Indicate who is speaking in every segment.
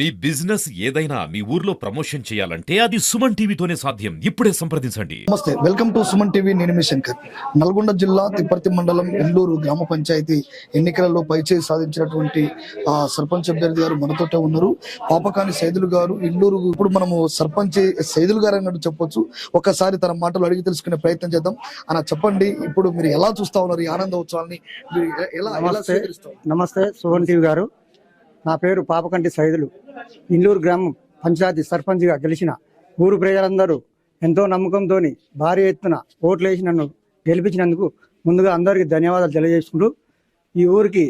Speaker 1: మీ business ఏదైనా మీ ఊర్లో promotion చేయాలంటే అది సుమన్ టీవీతోనే సాధ్యం. ఇప్పుడే సంప్రదించండి.
Speaker 2: నమస్తే వెల్కమ్ టు సుమన్ టీవీ నేను మీ శంకర్. నల్గొండ జిల్లా తిప్పర్తి మండలం ఎల్లూరు గ్రామ పంచాయతీ ఎన్నికలలో పైచేయి సాధించినటువంటి ఆ సర్పంచ్ అభ్యర్థి గారు మనతోటే ఉన్నారు. పాపకాని సైదులు గారు ఎల్లూరు ఇప్పుడు మనము సర్పంచ్ సైదులు గారు అన్నట్టు చెప్పొచ్చు. ఒకసారి తన మాటలు అడిగి తెలుసుకునే ప్రయత్నం చేద్దాం. అన్న చెప్పండి ఇప్పుడు మీరు ఎలా చూస్తా ఉన్నారు ఈ ఆనంద ఉత్సవాన్ని మీరు ఎ- ఎలా ఎలా
Speaker 3: నమస్తే. సువన్ టీవీ గారు. నా పేరు పాపకంటి సైదులు. ఇండూరు గ్రామం పంచాయతీ సర్పంచ్గా గెలిచిన ఊరు ప్రజలందరూ ఎంతో నమ్మకంతో భారీ ఎత్తున ఓట్లు వేసి నన్ను గెలిపించినందుకు ముందుగా అందరికీ ధన్యవాదాలు తెలియజేసుకుంటూ ఈ ఊరికి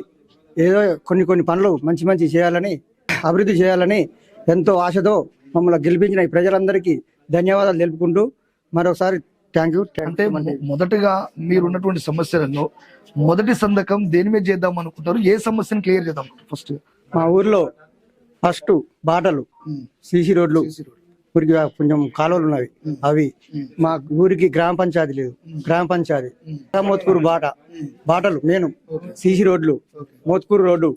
Speaker 3: ఏదో కొన్ని కొన్ని పనులు మంచి మంచి చేయాలని అభివృద్ధి చేయాలని ఎంతో ఆశతో మమ్మల్ని గెలిపించిన ఈ ప్రజలందరికీ ధన్యవాదాలు తెలుపుకుంటూ మరోసారి థ్యాంక్ యూ
Speaker 2: అంటే మొదటగా మీరు ఉన్నటువంటి సమస్యలలో మొదటి సంతకం దేని మీద చేద్దాం అనుకుంటారు? ఏ సమస్యను క్లియర్ చేద్దాం? ఫస్ట్
Speaker 3: మా ఊర్లో ఫస్ట్ బాటలు సీసీ రోడ్లు ఊరికి కొంచెం కాలువలు ఉన్నవి. అవి మా ఊరికి గ్రామ పంచాయతీ లేదు. గ్రామ పంచాయతీ. మోత్కూరు బాట. బాటలు నేను సీసీ రోడ్లు మోత్కూరు రోడ్డు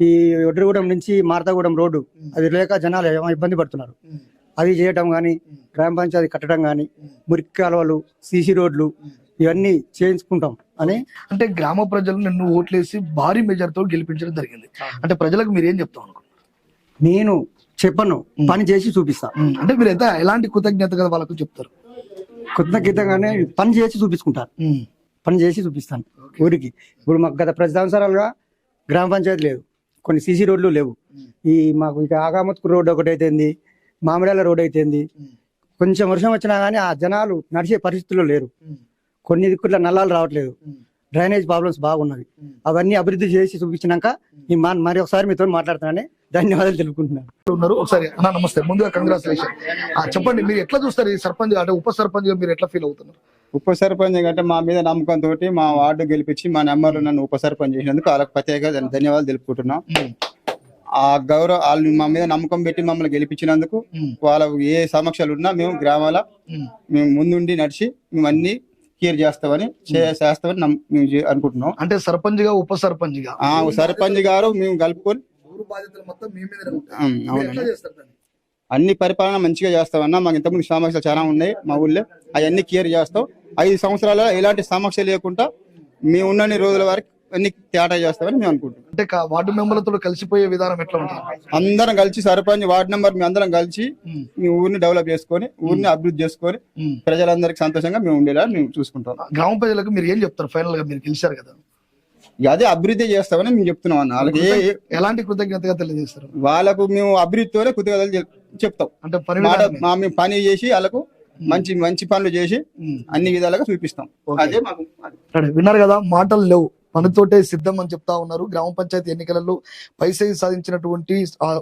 Speaker 3: ఈ ఒడ్రగూడెం నుంచి మార్తాగూడెం రోడ్డు అది లేక జనాలు ఏమో ఇబ్బంది పడుతున్నారు. అది చేయటం కానీ గ్రామ పంచాయతీ కట్టడం కానీ మురికి కాలువలు సీసీ రోడ్లు ఇవన్నీ చేయించుకుంటాం అని
Speaker 2: అంటే గ్రామ ప్రజలు నిన్ను ఓట్లేసి భారీ మెజార్టీతో గెలిపించడం జరిగింది. అంటే ప్రజలకు మీరు ఏం చెప్తాం అనుకుంటున్నారు
Speaker 3: నేను చెప్పను పని చేసి చూపిస్తా.
Speaker 2: అంటే మీరు అయితే ఎలాంటి కృతజ్ఞతగా వాళ్ళకు చెప్తారు?
Speaker 3: కృతజ్ఞతగానే పని చేసి చూపించుకుంటాను
Speaker 2: ఉమ్,
Speaker 3: పని చేసి చూపిస్తాను ఊరికి. ఇప్పుడు మాకు గత ప్రతి సంవత్సరాలుగా గ్రామ పంచాయతీ లేదు. కొన్ని సీసీ రోడ్లు లేవు. ఈ మాకు ఇక ఆగామత్కు రోడ్డు ఒకటి అయితేంది మామిడాల రోడ్ అయితేంది కొంచెం వర్షం వచ్చినా కానీ ఆ జనాలు నడిచే పరిస్థితుల్లో లేరు. కొన్ని దిక్కుల నల్లాలు రావట్లేదు. డ్రైనేజ్ ప్రాబ్లమ్స్ బాగున్నవి. అవన్నీ అభివృద్ధి చేసి చూపించినాక మరి ఒకసారి మీతో మాట్లాడుతున్నానని ధన్యవాదాలు తెలుపుకుంటున్నాను.
Speaker 2: ఉన్నారు. ఒకసారి అన్న నమస్తే. ముందుగా కంగ్రాచులేషన్ చెప్పండి మీరు ఎట్లా చూస్తారు ఈ సర్పంచ్ అంటే ఉప సర్పంచ్ మీరు ఎట్లా ఫీల్ అవుతున్నారు?
Speaker 4: ఉప సర్పంచ్ అంటే మా మీద నమ్మకంతో మా వార్డు గెలిపించి మా నెంబర్లు నన్ను ఉప సర్పంచ్ చేసినందుకు వాళ్ళకి ప్రత్యేక ధన్- ధన్యవాదాలు తెలుపుకుంటున్నాం. ఆ గౌరవ వాళ్ళు మా మీద నమ్మకం పెట్టి మమ్మల్ని గెలిపించినందుకు వాళ్ళ ఏ సమస్యలు ఉన్నా మేము గ్రామాల. మేము ముందుండి నడిచి మేము అన్ని క్లియర్ చేస్తామని చేస్తామని అనుకుంటున్నాం.
Speaker 2: అంటే సర్పంచ్గా ఉప సర్పంచ్గా
Speaker 4: ఆ సర్పంచ్ గారు మేము కలుపుకొని
Speaker 2: బాధ్యతలు మొత్తం మీ ఉంటాయి. చేస్తారు?
Speaker 4: అన్ని పరిపాలన మంచిగా చేస్తామన్నా మాకు ఇంతకుముందు సమస్యలు చాలా ఉన్నాయి మా ఊళ్ళో. అవన్నీ క్లియర్ చేస్తాం. ఐదు సంవత్సరాల ఎలాంటి సమస్య లేకుండా మేము ఉన్నన్ని రోజుల వరకు అన్ని తేటా చేస్తామని మేము అనుకుంటున్నాం.
Speaker 2: అంటే వార్డు మెంబర్లతో కలిసిపోయే విధానం ఎట్లా ఉంటుంది?
Speaker 4: అందరం కలిసి సర్పంచ్ వార్డు నెంబర్ మీ అందరం కలిసి మీ ఊరిని డెవలప్ చేసుకొని ఊరిని అభివృద్ధి చేసుకొని. ప్రజలందరికీ సంతోషంగా మేము ఉండేలా మేము చూసుకుంటాం.
Speaker 2: గ్రామ ప్రజలకు మీరు ఏం చెప్తారు? ఫైనల్గా మీరు గెలిచారు కదా.
Speaker 4: అదే అభివృద్ధి చేస్తామని మేము చెప్తున్నాం అన్న. వాళ్ళకి ఏ-
Speaker 2: ఎలాంటి కృతజ్ఞతగా తెలియజేస్తారు?
Speaker 4: వాళ్ళకు మేము అభివృద్ధితోనే కృతజ్ఞతలు చెప్- చెప్తాం.
Speaker 2: అంటే
Speaker 4: మాట
Speaker 2: పరిణామం
Speaker 4: మా మేము పని చేసి వాళ్ళకు మంచి మంచి పనులు చేసి అన్ని విధాలుగా చూపిస్తాం. అదే మాకు
Speaker 2: సరే, విన్నారు కదా మాటలు లేవు. పనితోటే సిద్ధం అని చెప్తా ఉన్నారు. గ్రామ పంచాయతీ ఎన్నికలలో పైసై సాధించినటువంటి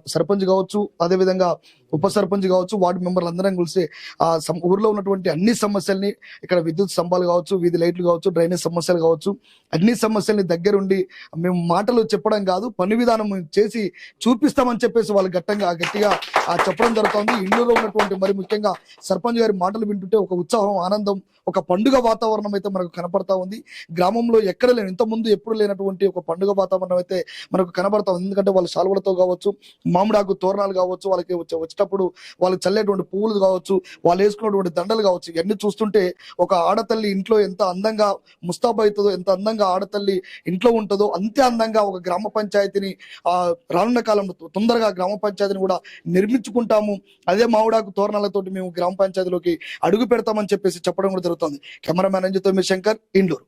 Speaker 2: సర్పంచ్ కావచ్చు అదే విధంగా ఉప సర్పంచ్ కావచ్చు వార్డు మెంబర్లు అందరం కలిసి ఆ సం- ఊర్లో ఉన్నటువంటి అన్ని సమస్యల్ని ఇక్కడ విద్యుత్ స్తంభాలు కావచ్చు వీధి లైట్లు కావచ్చు డ్రైనేజ్ సమస్యలు కావచ్చు అన్ని సమస్యల్ని దగ్గరుండి మేము మాటలు చెప్పడం కాదు పని విధానం చేసి చూపిస్తామని చెప్పేసి వాళ్ళు గట్టంగా గట్టిగా ఆ చెప్పడం జరుగుతుంది. ఇండ్లలో ఉన్నటువంటి మరి ముఖ్యంగా సర్పంచ్ గారి మాటలు వింటుంటే ఒక ఉత్సాహం ఆనందం ఒక పండుగ వాతావరణం అయితే మనకు కనపడతా ఉంది. గ్రామంలో ఎక్కడ లేని ఇంత ముందు ఎప్పుడు లేనటువంటి ఒక పండుగ వాతావరణం అయితే మనకు కనబడుతుంది ఎందుకంటే వాళ్ళ శాలువలతో కావచ్చు మామిడాకు తోరణాలు కావచ్చు వాళ్ళకి వచ్చే- వచ్చేటప్పుడు వాళ్ళు చల్లేటువంటి పువ్వులు కావచ్చు వాళ్ళు వేసుకున్నటువంటి దండలు కావచ్చు ఇవన్నీ చూస్తుంటే ఒక ఆడతల్లి ఇంట్లో ఎంత అందంగా ముస్తాబైతుందో అవుతుందో ఎంత అందంగా ఆడతల్లి ఇంట్లో ఉంటుందో అంతే అందంగా ఒక గ్రామ పంచాయతీని ఆ రానున్న కాలంలో తొందరగా గ్రామ పంచాయతీని కూడా నిర్మించుకుంటాము. అదే మామిడాకు తోరణాలతోటి మేము గ్రామ పంచాయతీలోకి అడుగు పెడతామని చెప్పేసి చెప్పడం కూడా జరుగుతుంది. కెమెరామ్యాన్ అంజితో శంకర్ ఇండోర్.